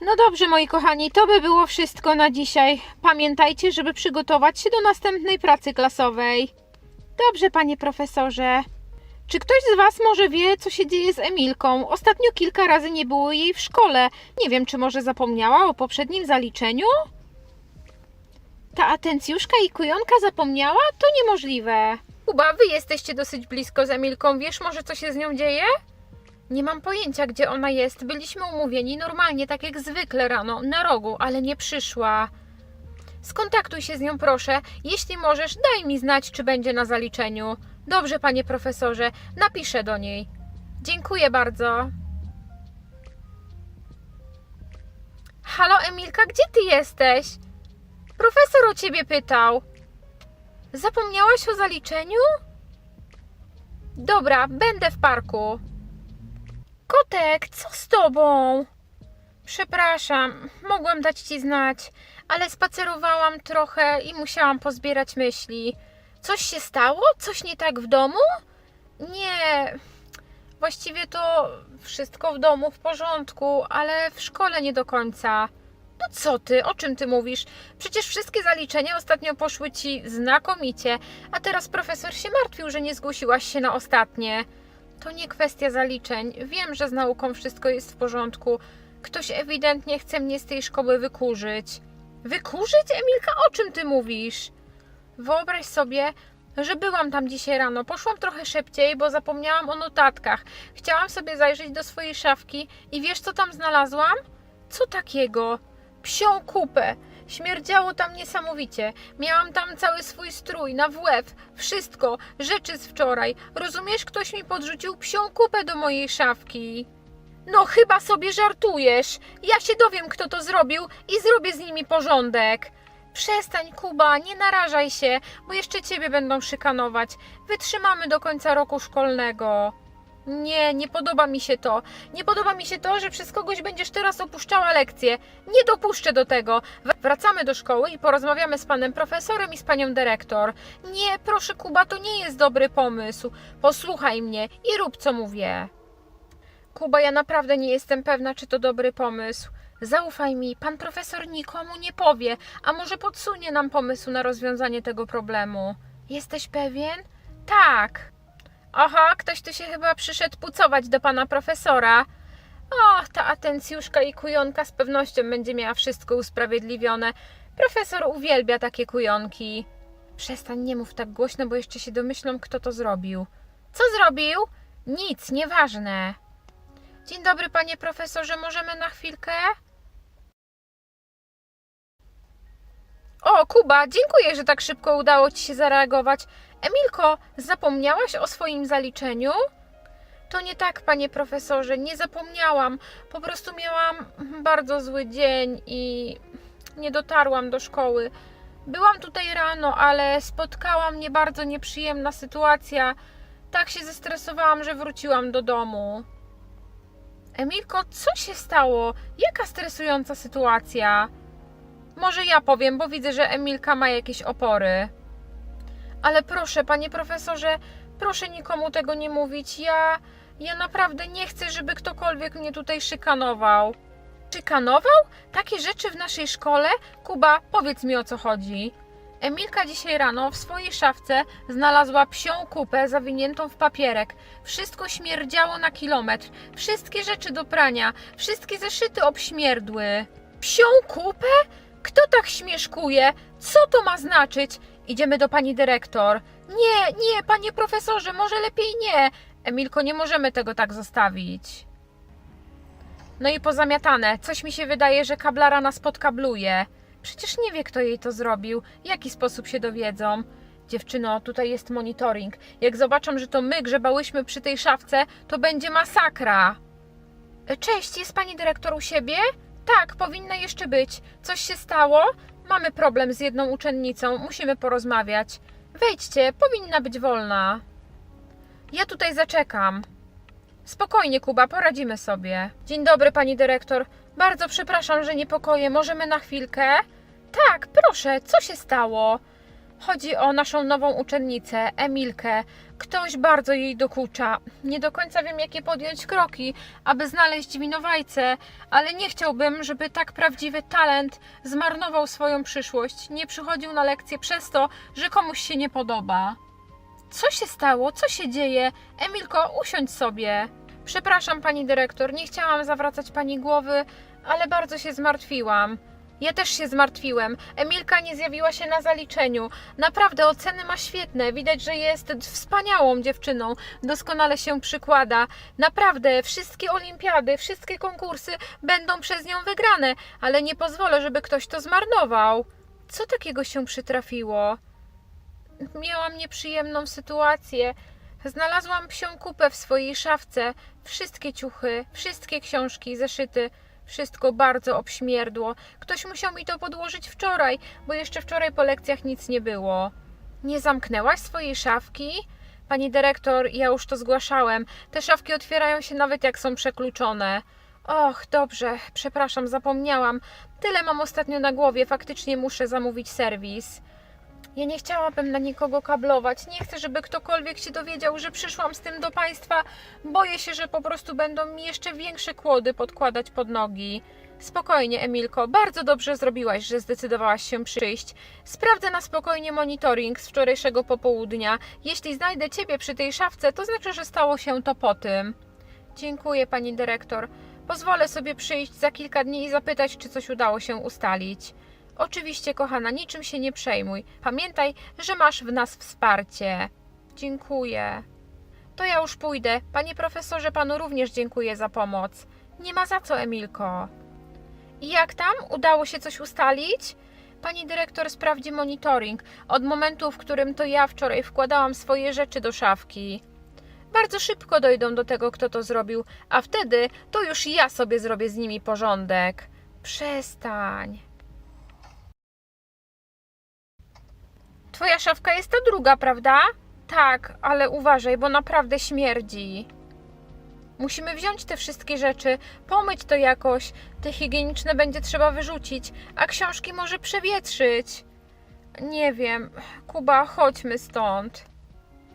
No dobrze, moi kochani, to by było wszystko na dzisiaj. Pamiętajcie, żeby przygotować się do następnej pracy klasowej. Dobrze, panie profesorze. Czy ktoś z Was może wie, co się dzieje z Emilką? Ostatnio kilka razy nie było jej w szkole. Nie wiem, czy może zapomniała o poprzednim zaliczeniu? Ta atencjuszka i kujonka zapomniała? To niemożliwe. Kuba, wy jesteście dosyć blisko z Emilką. Wiesz może, co się z nią dzieje? Nie mam pojęcia, gdzie ona jest. Byliśmy umówieni normalnie, tak jak zwykle rano, na rogu, ale nie przyszła. Skontaktuj się z nią, proszę. Jeśli możesz, daj mi znać, czy będzie na zaliczeniu. Dobrze, panie profesorze, napiszę do niej. Dziękuję bardzo. Halo, Emilka, gdzie ty jesteś? Profesor o ciebie pytał. Zapomniałaś o zaliczeniu? Dobra, będę w parku. Kotek, co z tobą? Przepraszam, mogłam dać ci znać, ale spacerowałam trochę i musiałam pozbierać myśli. Coś się stało? Coś nie tak w domu? Nie. Właściwie to wszystko w domu w porządku, ale w szkole nie do końca. No co ty, o czym ty mówisz? Przecież wszystkie zaliczenia ostatnio poszły ci znakomicie, a teraz profesor się martwił, że nie zgłosiłaś się na ostatnie. To nie kwestia zaliczeń. Wiem, że z nauką wszystko jest w porządku. Ktoś ewidentnie chce mnie z tej szkoły wykurzyć. Wykurzyć? Emilka, o czym ty mówisz? Wyobraź sobie, że byłam tam dzisiaj rano. Poszłam trochę szybciej, bo zapomniałam o notatkach. Chciałam sobie zajrzeć do swojej szafki i wiesz, co tam znalazłam? Co takiego? Psią kupę. Śmierdziało tam niesamowicie. Miałam tam cały swój strój, na wlew, wszystko, rzeczy z wczoraj. Rozumiesz, ktoś mi podrzucił psią kupę do mojej szafki. No chyba sobie żartujesz. Ja się dowiem, kto to zrobił i zrobię z nimi porządek. Przestań, Kuba, nie narażaj się, bo jeszcze ciebie będą szykanować. Wytrzymamy do końca roku szkolnego. Nie, nie podoba mi się to. Nie podoba mi się to, że przez kogoś będziesz teraz opuszczała lekcję. Nie dopuszczę do tego. Wracamy do szkoły i porozmawiamy z panem profesorem i z panią dyrektor. Nie, proszę Kuba, to nie jest dobry pomysł. Posłuchaj mnie i rób co mówię. Kuba, ja naprawdę nie jestem pewna, czy to dobry pomysł. Zaufaj mi, pan profesor nikomu nie powie, a może podsunie nam pomysł na rozwiązanie tego problemu. Jesteś pewien? Tak. Aha, ktoś tu się chyba przyszedł pucować do pana profesora. O, ta atencjuszka i kujonka z pewnością będzie miała wszystko usprawiedliwione. Profesor uwielbia takie kujonki. Przestań, nie mów tak głośno, bo jeszcze się domyślą, kto to zrobił. Co zrobił? Nic, nieważne. Dzień dobry, panie profesorze, możemy na chwilkę? O, Kuba, dziękuję, że tak szybko udało ci się zareagować. Emilko, zapomniałaś o swoim zaliczeniu? To nie tak, panie profesorze, nie zapomniałam. Po prostu miałam bardzo zły dzień i nie dotarłam do szkoły. Byłam tutaj rano, ale spotkała mnie bardzo nieprzyjemna sytuacja. Tak się zestresowałam, że wróciłam do domu. Emilko, co się stało? Jaka stresująca sytuacja? Może ja powiem, bo widzę, że Emilka ma jakieś opory. Ale proszę, panie profesorze, proszę nikomu tego nie mówić. Ja, ja naprawdę nie chcę, żeby ktokolwiek mnie tutaj szykanował. Szykanował? Takie rzeczy w naszej szkole? Kuba, powiedz mi o co chodzi. Emilka dzisiaj rano w swojej szafce znalazła psią kupę zawiniętą w papierek. Wszystko śmierdziało na kilometr. Wszystkie rzeczy do prania, wszystkie zeszyty obśmierdły. Psią kupę? Kto tak śmieszkuje? Co to ma znaczyć? Idziemy do pani dyrektor. Nie, nie, panie profesorze, może lepiej nie. Emilko, nie możemy tego tak zostawić. No i pozamiatane. Coś mi się wydaje, że kablara nas podkabluje. Przecież nie wie, kto jej to zrobił. W jaki sposób się dowiedzą? Dziewczyno, tutaj jest monitoring. Jak zobaczą, że to my grzebałyśmy przy tej szafce, to będzie masakra. Cześć, jest pani dyrektor u siebie? Tak, powinna jeszcze być. Coś się stało? Mamy problem z jedną uczennicą, musimy porozmawiać. Wejdźcie, powinna być wolna. Ja tutaj zaczekam. Spokojnie, Kuba, poradzimy sobie. Dzień dobry, pani dyrektor. Bardzo przepraszam, że niepokoję. Możemy na chwilkę? Tak, proszę, co się stało? Chodzi o naszą nową uczennicę, Emilkę. Ktoś bardzo jej dokucza. Nie do końca wiem, jakie podjąć kroki, aby znaleźć winowajcę, ale nie chciałbym, żeby tak prawdziwy talent zmarnował swoją przyszłość. Nie przychodził na lekcję przez to, że komuś się nie podoba. Co się stało? Co się dzieje? Emilko, usiądź sobie. Przepraszam, pani dyrektor, nie chciałam zawracać pani głowy, ale bardzo się zmartwiłam. Ja też się zmartwiłem. Emilka nie zjawiła się na zaliczeniu. Naprawdę oceny ma świetne. Widać, że jest wspaniałą dziewczyną. Doskonale się przykłada. Naprawdę wszystkie olimpiady, wszystkie konkursy będą przez nią wygrane, ale nie pozwolę, żeby ktoś to zmarnował. Co takiego się przytrafiło? Miałam nieprzyjemną sytuację. Znalazłam psią kupę w swojej szafce. Wszystkie ciuchy, wszystkie książki, zeszyty. Wszystko bardzo obśmierdło. Ktoś musiał mi to podłożyć wczoraj, bo jeszcze wczoraj po lekcjach nic nie było. Nie zamknęłaś swojej szafki? Pani dyrektor, ja już to zgłaszałem. Te szafki otwierają się nawet jak są przekluczone. Och, dobrze, przepraszam, zapomniałam. Tyle mam ostatnio na głowie, faktycznie muszę zamówić serwis. Ja nie chciałabym na nikogo kablować. Nie chcę, żeby ktokolwiek się dowiedział, że przyszłam z tym do państwa. Boję się, że po prostu będą mi jeszcze większe kłody podkładać pod nogi. Spokojnie, Emilko, bardzo dobrze zrobiłaś, że zdecydowałaś się przyjść. Sprawdzę na spokojnie monitoring z wczorajszego popołudnia. Jeśli znajdę ciebie przy tej szafce, to znaczy, że stało się to po tym. Dziękuję, pani dyrektor. Pozwolę sobie przyjść za kilka dni i zapytać, czy coś udało się ustalić. Oczywiście, kochana, niczym się nie przejmuj. Pamiętaj, że masz w nas wsparcie. Dziękuję. To ja już pójdę. Panie profesorze, panu również dziękuję za pomoc. Nie ma za co, Emilko. I jak tam? Udało się coś ustalić? Pani dyrektor sprawdzi monitoring od momentu, w którym to ja wczoraj wkładałam swoje rzeczy do szafki. Bardzo szybko dojdą do tego, kto to zrobił, a wtedy to już ja sobie zrobię z nimi porządek. Przestań. Twoja szafka jest ta druga, prawda? Tak, ale uważaj, bo naprawdę śmierdzi. Musimy wziąć te wszystkie rzeczy, pomyć to jakoś. Te higieniczne będzie trzeba wyrzucić, a książki może przewietrzyć. Nie wiem. Kuba, chodźmy stąd.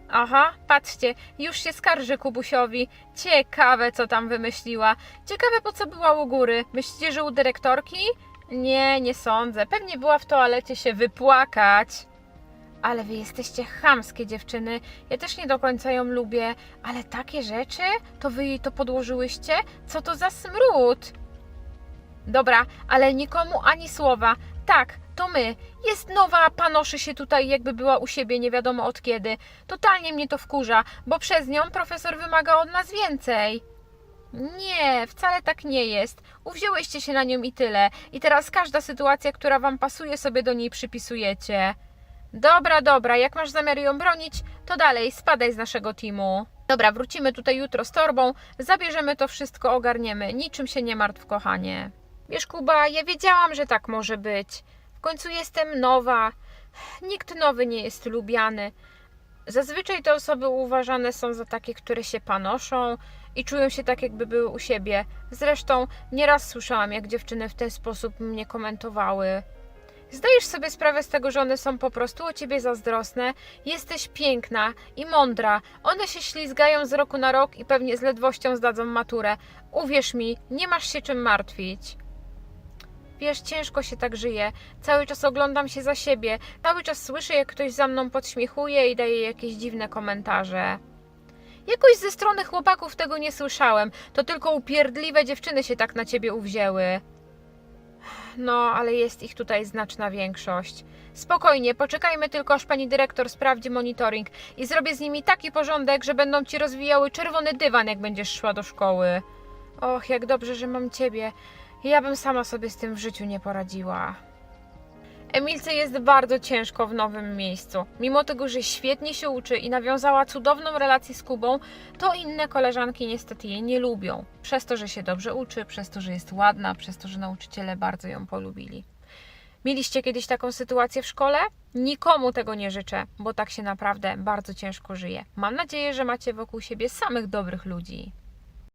Aha, patrzcie, już się skarży Kubusiowi. Ciekawe, co tam wymyśliła. Ciekawe, po co była u góry. Myślicie, że u dyrektorki? Nie, nie sądzę. Pewnie była w toalecie się wypłakać. Ale wy jesteście chamskie dziewczyny. Ja też nie do końca ją lubię. Ale takie rzeczy? To wy jej to podłożyłyście? Co to za smród? Dobra, ale nikomu ani słowa. Tak, to my. Jest nowa, panoszy się tutaj, jakby była u siebie nie wiadomo od kiedy. Totalnie mnie to wkurza, bo przez nią profesor wymaga od nas więcej. Nie, wcale tak nie jest. Uwzięłyście się na nią i tyle. I teraz każda sytuacja, która wam pasuje, sobie do niej przypisujecie. Dobra, dobra, jak masz zamiar ją bronić, to dalej, spadaj z naszego teamu. Dobra, wrócimy tutaj jutro z torbą, zabierzemy to wszystko, ogarniemy. Niczym się nie martw, kochanie. Wiesz, Kuba, ja wiedziałam, że tak może być. W końcu jestem nowa. Nikt nowy nie jest lubiany. Zazwyczaj te osoby uważane są za takie, które się panoszą i czują się tak, jakby były u siebie. Zresztą nieraz słyszałam, jak dziewczyny w ten sposób mnie komentowały. Zdajesz sobie sprawę z tego, że one są po prostu o ciebie zazdrosne? Jesteś piękna i mądra. One się ślizgają z roku na rok i pewnie z ledwością zdadzą maturę. Uwierz mi, nie masz się czym martwić. Wiesz, ciężko się tak żyje. Cały czas oglądam się za siebie. Cały czas słyszę, jak ktoś za mną podśmiechuje i daje jakieś dziwne komentarze. Jakoś ze strony chłopaków tego nie słyszałem. To tylko upierdliwe dziewczyny się tak na ciebie uwzięły. No, ale jest ich tutaj znaczna większość. Spokojnie, poczekajmy tylko, aż pani dyrektor sprawdzi monitoring i zrobię z nimi taki porządek, że będą ci rozwijały czerwony dywan, jak będziesz szła do szkoły. Och, jak dobrze, że mam ciebie. Ja bym sama sobie z tym w życiu nie poradziła. Emilce jest bardzo ciężko w nowym miejscu. Mimo tego, że świetnie się uczy i nawiązała cudowną relację z Kubą, to inne koleżanki niestety jej nie lubią. Przez to, że się dobrze uczy, przez to, że jest ładna, przez to, że nauczyciele bardzo ją polubili. Mieliście kiedyś taką sytuację w szkole? Nikomu tego nie życzę, bo tak się naprawdę bardzo ciężko żyje. Mam nadzieję, że macie wokół siebie samych dobrych ludzi.